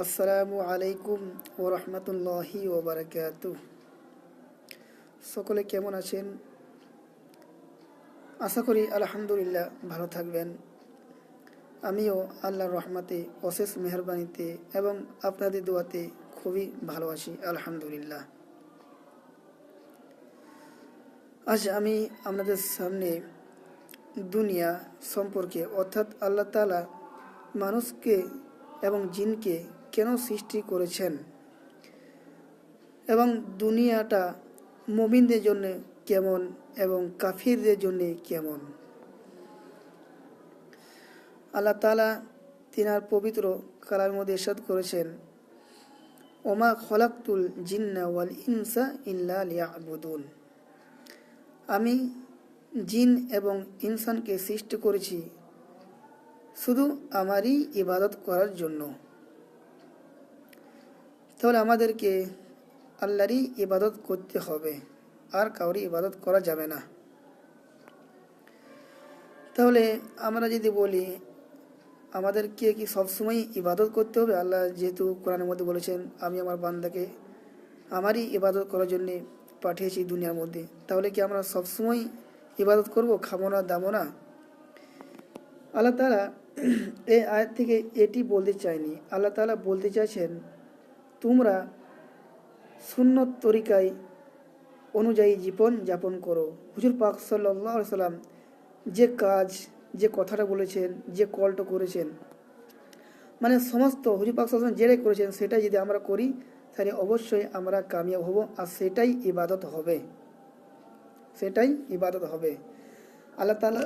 আসসালামু আলাইকুম ও রহমতুল্লাহি ও বারাকাতু সকলে কেমন আছেন? আশা করি আলহামদুলিল্লাহ ভালো থাকবেন। আমিও আল্লাহর রহমাতে অশেষ মেহরবানিতে এবং আপনাদের দোয়াতে খুবই ভালো আছি, আলহামদুলিল্লাহ। আজ আমি আপনাদের সামনে দুনিয়া সম্পর্কে অর্থাৎ আল্লাহ তালা মানুষকে এবং জিনকে কেন সৃষ্টি করেছেন? এবং দুনিয়াটা মমিনদের জন্য কেমন এবং কাফিরদের জন্য কেমন? আল্লাহ তালা তিনার পবিত্র কালার মধ্যে এরশাদ করেছেন, ওমা খলাকুল জিন্না ওয়াল ইনসা ইল্লা লিয়াবুদুন। আমি জিন এবং ইনসানকে সৃষ্টি করেছি শুধু আমারই ইবাদত করার জন্য। তাহলে আমাদেরকে আল্লাহরই ইবাদত করতে হবে। আর কাউরি ইবাদত করা যাবে না। তাহলে আমরা যদি বলি, আমাদেরকে কি সবসময় ইবাদত করতে হবে? আল্লাহ যেহেতু কোরআনের মধ্যে বলেছেন, আমি আমার বান্দাকে আমারই ইবাদত করার জন্যে পাঠিয়েছি দুনিয়ার মধ্যে। তাহলে কি আমরা সবসময় ইবাদত করব? খাব না দামো না? আল্লাহ তালা এই আয়াত থেকে এটি বলতে চায়নি। আল্লাহ তালা বলতে চাইছেন তোমরা সুন্নত তরিকায় অনুযায়ী জীবন যাপন করো। হুজুর পাক সাল্লাহ সাল্লাম যে কাজ, যে কথাটা বলেছেন, যে কলটা করেছেন মানে সমস্ত হুজুর পাক সাল্লাম যেটাই করেছেন সেটাই যদি আমরা করি, তাহলে অবশ্যই আমরা কামিয়াব হব আর সেটাই ইবাদত হবে। সেটাই ইবাদত হবে। আল্লাহ তালা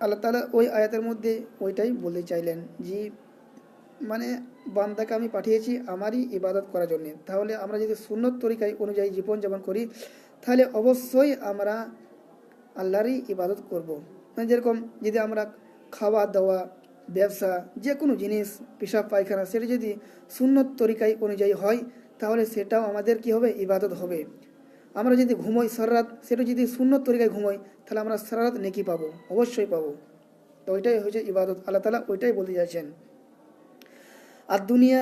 আল্লাহ তালা ওই আয়াতের মধ্যে ওইটাই বলতে চাইলেন যে মানে বান্দাকে আমি পাঠিয়েছি আমারই ইবাদত করার জন্যে। তাহলে আমরা যদি সুন্নত তরিকায় অনুযায়ী জীবনযাপন করি, তাহলে অবশ্যই আমরা আল্লাহরই ইবাদত করব। মানে যেরকম যদি আমরা খাওয়া দাওয়া ব্যবসা যে কোনো জিনিস, পেশাব, পায়খানা, সেটা যদি সুন্নত তরিকায় অনুযায়ী হয়, তাহলে সেটাও আমাদের কি হবে? ইবাদত হবে। আমরা যদি ঘুমোই সারারাত সেটা যদি সুন্নত তরিকায় ঘুমোই, তাহলে আমরা সারারাত নেকি পাবো, অবশ্যই পাবো। তো ওইটাই হচ্ছে ইবাদত। আল্লাহ তালা ওইটাই বলতে চাইছেন। আর দুনিয়া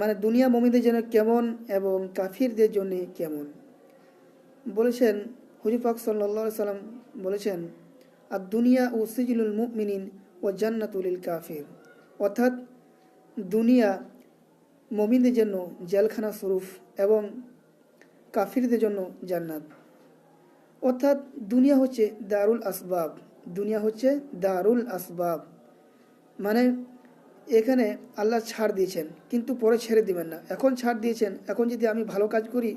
মানে দুনিয়া মমিদের জন্য কেমন এবং কাফিরদের জন্য কেমন? বলেছেন হুজুফাক সাল্লা সাল্লাম বলেছেন, আর দুনিয়া ও সিজুল মুমিনিন ও জান্নাতুলিল কাফির। অর্থাৎ দুনিয়া মমিনদের জন্য জেলখানা স্বরূপ এবং কাফিরদের জন্য জান্নাত। অর্থাৎ দুনিয়া হচ্ছে দারুল আসবাব, দুনিয়া হচ্ছে দারুল আসবাব। মানে এখানে আল্লাহ ছাড় দিয়েছেন, কিন্তু পরে ছেড়ে দিবেন না। এখন ছাড় দিয়েছেন, এখন যদি আমি ভালো কাজ করি,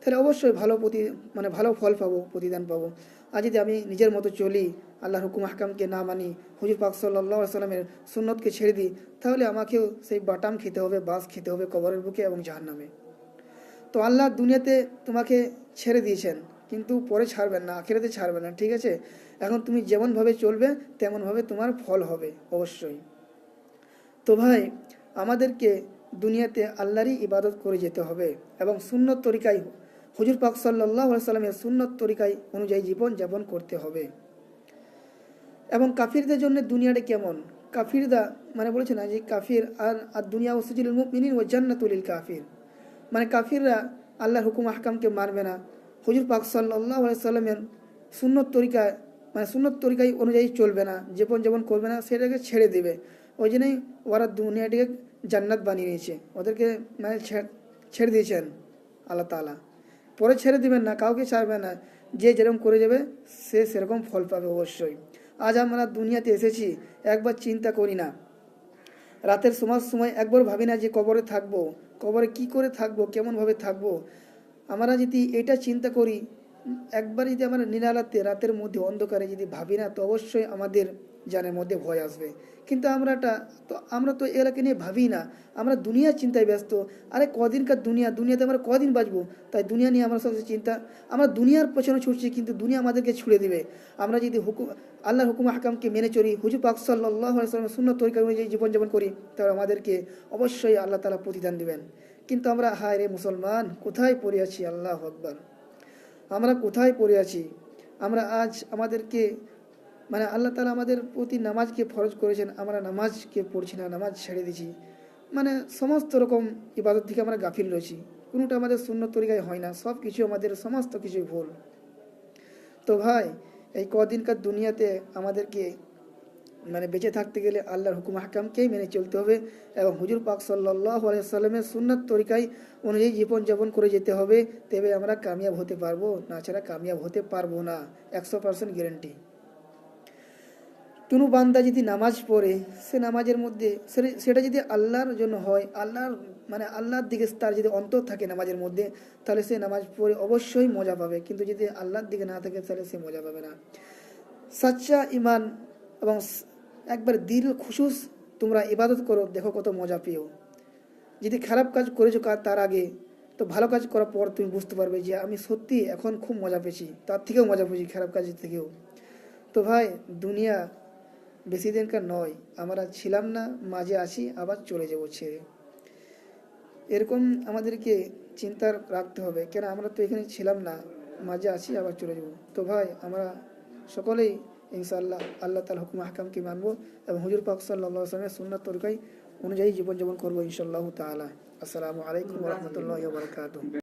তাহলে অবশ্যই ভালো প্রতি মানে ভালো ফল পাবো, প্রতিদান পাবো। আর যদি আমি নিজের মতো চলি, আল্লাহর হুকুম হাকামকে না মানি, হুজুর পাক সাল্লা সাল্লামের সুন্নতকে ছেড়ে দিই, তাহলে আমাকেও সেই বাটাম খেতে হবে বাস খেতে হবে কবরের বুকে এবং জাহার নামে তো আল্লাহ দুনিয়াতে তোমাকে ছেড়ে দিয়েছেন, কিন্তু পরে ছাড়বেন না, আখেরাতে ছাড়বেন না, ঠিক আছে? এখন তুমি যেমনভাবে চলবে, তেমনভাবে তোমার ফল হবে, অবশ্যই। তো ভাই, আমাদেরকে দুনিয়াতে আল্লাহরই ইবাদত করে যেতে হবে এবং সুন্নত তরিকায় হুজুর পাক সাল্লাহ সাল্লামের সুন্নত তরিকায় অনুযায়ী জীবন যাপন করতে হবে। এবং কাফিরদের জন্য দুনিয়াটা কেমন? কাফিরদা মানে বলেছে না যে কাফির আর আর দুনিয়া ওসুজুল মিনিন ও জান্নাতুলিল কাফির। মানে কাফিররা আল্লাহর হুকুম, আহকামকে মানবে না। হুজুর পাক সাল্লাহ সাল্লামের সুন্নত তরিকায় মানে সুন্নত তরিকায় অনুযায়ী চলবে না, জীবন যেমন করবে না, সেটাকে ছেড়ে দেবে। ওই জন্যই ওরা দুনিয়াটিকে জান্নাত বানিয়ে নিয়েছে। ওদেরকে মানে ছেড়ে দিয়েছেন আল্লাহ তালা পরে ছেড়ে দিবেন না, কাউকে ছাড়বে না। যে যেরকম করে যাবে, সে সেরকম ফল পাবে অবশ্যই। আজ আমরা দুনিয়াতে এসেছি, একবার চিন্তা করি না। রাতের সময় সময় একবার ভাবি না যে কবরে থাকব, কবরে কি করে থাকব, কেমনভাবে থাকব। আমরা যদি এটা চিন্তা করি একবার যদি আমরা নিরালাতে রাতের মধ্যে অন্ধকারে যদি ভাবি না, তো অবশ্যই আমাদের জানের মধ্যে ভয় আসবে। কিন্তু আমরাটা তো আমরা তো এগুলাকে নিয়ে ভাবি না। আমরা দুনিয়ার চিন্তায় ব্যস্ত। আরে কদিনকার দুনিয়া? দুনিয়াতে আমরা কদিন বাঁচবো? তাই দুনিয়া নিয়ে আমরা সবচেয়ে চিন্তা। আমরা দুনিয়ার পেছনে ছুটছি, কিন্তু দুনিয়া আমাদেরকে ছুড়ে দেবে। আমরা যদি হুকুম, আল্লাহর হুকুম, হাকামকে মেনে চলি। হুজু পাক শূন্য তরিকা অনুযায়ী জীবনযাপন করি, তাহলে আমাদেরকে অবশ্যই আল্লাহ তালা প্রতিদান দেবেন। কিন্তু আমরা, হায় রে মুসলমান, কোথায় পড়ে আছি? আল্লাহ আকবর। আমরা কোথায় পড়ে আছি? আমরা আজ আমাদেরকে মানে আল্লাহ তালা আমাদের প্রতি নামাজকে ফরজ করেছেন, আমরা নামাজকে পড়ছি না, নামাজ ছেড়ে দিছি মানে সমস্ত রকম ইবাদত থেকে আমরা গাফিল রয়েছি। কোনোটা আমাদের শূন্য তরিকায় হয় না সব কিছু আমাদের সমস্ত কিছুই ভুল। তো ভাই, এই কদিনকার দুনিয়াতে আমাদেরকে মানে বেঁচে থাকতে গেলে আল্লাহর হুকুম হাকামকেই মেনে চলতে হবে এবং হুজুর পাক সাল্লাহ সাল্লামের সুন্নাত তরিকায় অনুযায়ী জীবনযাপন করে যেতে হবে, তবে আমরা কামিয়াব হতে পারব না, ছাড়া কামিয়াব হতে পারব না, একশো পার্সেন্ট গ্যারেন্টি কোনো বান্দা যদি নামাজ পড়ে, সে নামাজের মধ্যে সেটা যদি আল্লাহর জন্য হয়, আল্লাহর মানে আল্লাহর দিকে তার যদি অন্তর থাকে নামাজের মধ্যে, তাহলে সে নামাজ পড়ে অবশ্যই মজা পাবে, কিন্তু যদি আল্লাহর দিকে না থাকে, তাহলে সে মজা পাবে না। সাচ্চা ইমান এবং একবার দিল খুশুস, তোমরা ইবাদত করো, দেখো কত মজা পেও। যদি খারাপ কাজ করেছ তার আগে, তো ভালো কাজ করার পর তুমি বুঝতে পারবে যে আমি সত্যি এখন খুব মজা পেয়েছি, তার থেকেও মজা পেয়েছি খারাপ কাজের থেকেও। তো ভাই, দুনিয়া বেশি দিনকার নয়, আমরা ছিলাম না, মাঝে আসি আবার চলে যাব ছেড়ে। এরকম আমাদেরকে চিন্তা রাখতে হবে, কেন আমরা তো এখানে ছিলাম না, মাঝে আসি আবার চলে যাব। তো ভাই, আমরা সকলেই ইনশাআল্লাহ আল্লাহ তাল হুকুম হাকামকে মানবো এবং হুজুর পাক সাল্লাহ আসলামের সুন্নাত তরকাই অনুযায়ী জীবনযাপন করব ইনশাল্লাহ তালা আসসালামু আলাইকুম রহমতুল্লাহ বারকাত